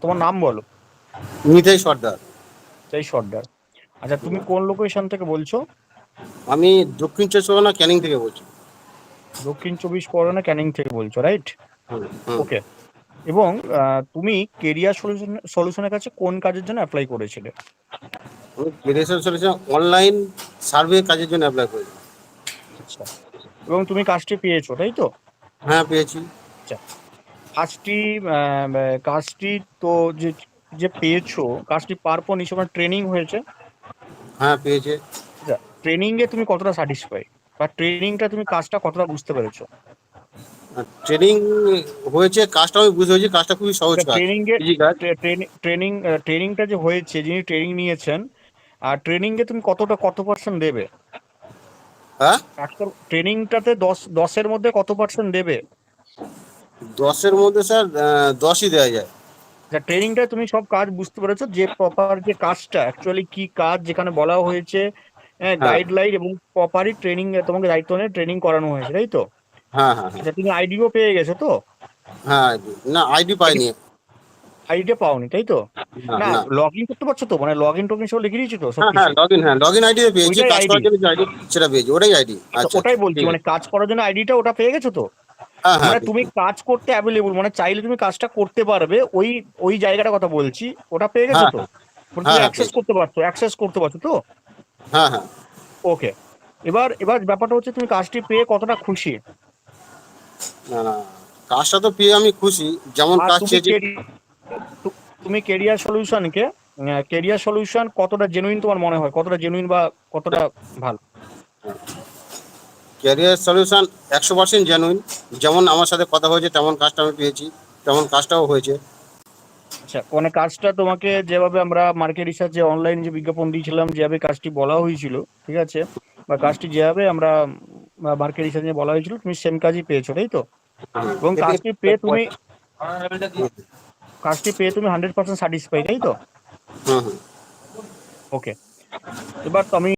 তোমার নাম বলো। নিতাই সর্দার। সেই সর্দার। আচ্ছা তুমি কোন লোকেশন থেকে বলছো? আমি দক্ষিণ চব্বিশ পরগনা ক্যানিং থেকে বলছি। দক্ষিণ চব্বিশ পরগনা ক্যানিং থেকে বলছো রাইট। ওকে এবং তুমি কেরিয়ার সলিউশন সলিউশনের কাছে কোন কাজের জন্য অ্যাপ্লাই করেছিলে? গ্রেজুয়েশন চলেছে অনলাইন সার্ভে কাজের জন্য অ্যাপ্লাই করেছি। আচ্ছা। এবং তুমি কাজটি পেয়েছ তাই তো? হ্যাঁ পেয়েছি। কাজটি কাজটি তো যে যে পেয়েছ কাজটি পার পর নিশ্চয় ট্রেনিং হয়েছে? হ্যাঁ পেয়েছে। ট্রেনিং এ তুমি কতটা স্যাটিসফাই বা ট্রেনিংটা তুমি কাজটা কতটা বুঝতে পেরেছ? ট্রেনিং হয়েছে কাজটা আমি বুঝতে পেরেছি কাজটা খুবই সহজ কাজ। ট্রেনিং ট্রেনিং ট্রেনিংটা যে হয়েছে যিনি ট্রেনিং নিয়েছেন আর ট্রেনিং এ তুমি কতটা কত পার্সেন্ট দেবে? হ্যাঁ? ট্রেনিংটাতে দশ দশের মধ্যে কত পার্সেন্ট দেবে? দশের মধ্যে স্যার দশই দেওয়া যায়। ট্রেনিংটা তুমি সব কাজ বুঝতে পেরেছ? যে প্রপার যে কাজটা অ্যাকচুয়ালি কি কাজ যেখানে বলা হয়েছে হ্যাঁ। গাইডলাইন এবং প্রপারই ট্রেনিং তোমাকে দায়িত্ব নিয়ে ট্রেনিং করানো হয়েছে তাই তো? হ্যাঁ হ্যাঁ হ্যাঁ। আচ্ছা তুমি আইডিও পেয়ে গেছো তো? হ্যাঁ না আইডি পাইনি। আইডিটা পাওনি তাই তো? না লগ ইন করতে পারছ তো? মানে লগ ইন টোকেন সব লিখে দিয়েছ তো? হ্যাঁ হ্যাঁ কিছু? লগ ইন হ্যাঁ লগ ইন আইডি পেয়েছি কাজ করার জন্য আইডি সেটা পেয়েছি ওটাই আইডি আচ্ছা ওটাই বলছি মানে কাজ করার জন্য আইডিটা ওটা পেয়ে গেছো তো? হ্যাঁ হ্যাঁ মানে তুমি কাজ করতে অ্যাভেলেবল মানে চাইলে তুমি কাজটা করতে পারবে ওই ওই জায়গাটা কথা বলছি ওটা পেয়ে গেছো হ্যাঁ, তো? মানে হ্যাঁ, তুমি হ্যাঁ, অ্যাক্সেস করতে পারছ অ্যাক্সেস করতে পারছ তো? হ্যাঁ হ্যাঁ। ওকে এবার এবার ব্যাপারটা হচ্ছে তুমি কাজটি পেয়ে কতটা খুশি? না না কাজটা তো পেয়ে আমি খুশি যেমন কাজ তুমি কেরিয়ার সলিউশনকে কেরিয়ার সলিউশন কতটা জেনুইন তোমার মনে হয়? কতটা জেনুইন বা কতটা ভালো? ক্যারিয়ার সলিউশন একশো পার্সেন্ট জেনুইন যেমন আমার সাথে কথা হয়েছে তেমন কাজটা আমি পেয়েছি তেমন কাজটাও হয়েছে। আচ্ছা মানে কাজটা তোমাকে যেভাবে আমরা মার্কেট রিসার্চে অনলাইন যে বিজ্ঞাপন দিয়েছিলাম যেভাবে কাজটি বলা হয়েছিল ঠিক আছে? বা কাজটি যেভাবে আমরা মার্কেট রিসার্চে বলা হয়েছিল তুমি সেম কাজই পেয়েছ তাই তো? এবং কাজটি পেয়ে তুমি কাজটি পেয়ে তুমি হান্ড্রেড পার্সেন্ট স্যাটিসফাই তাই তো? ওকে এবার আমি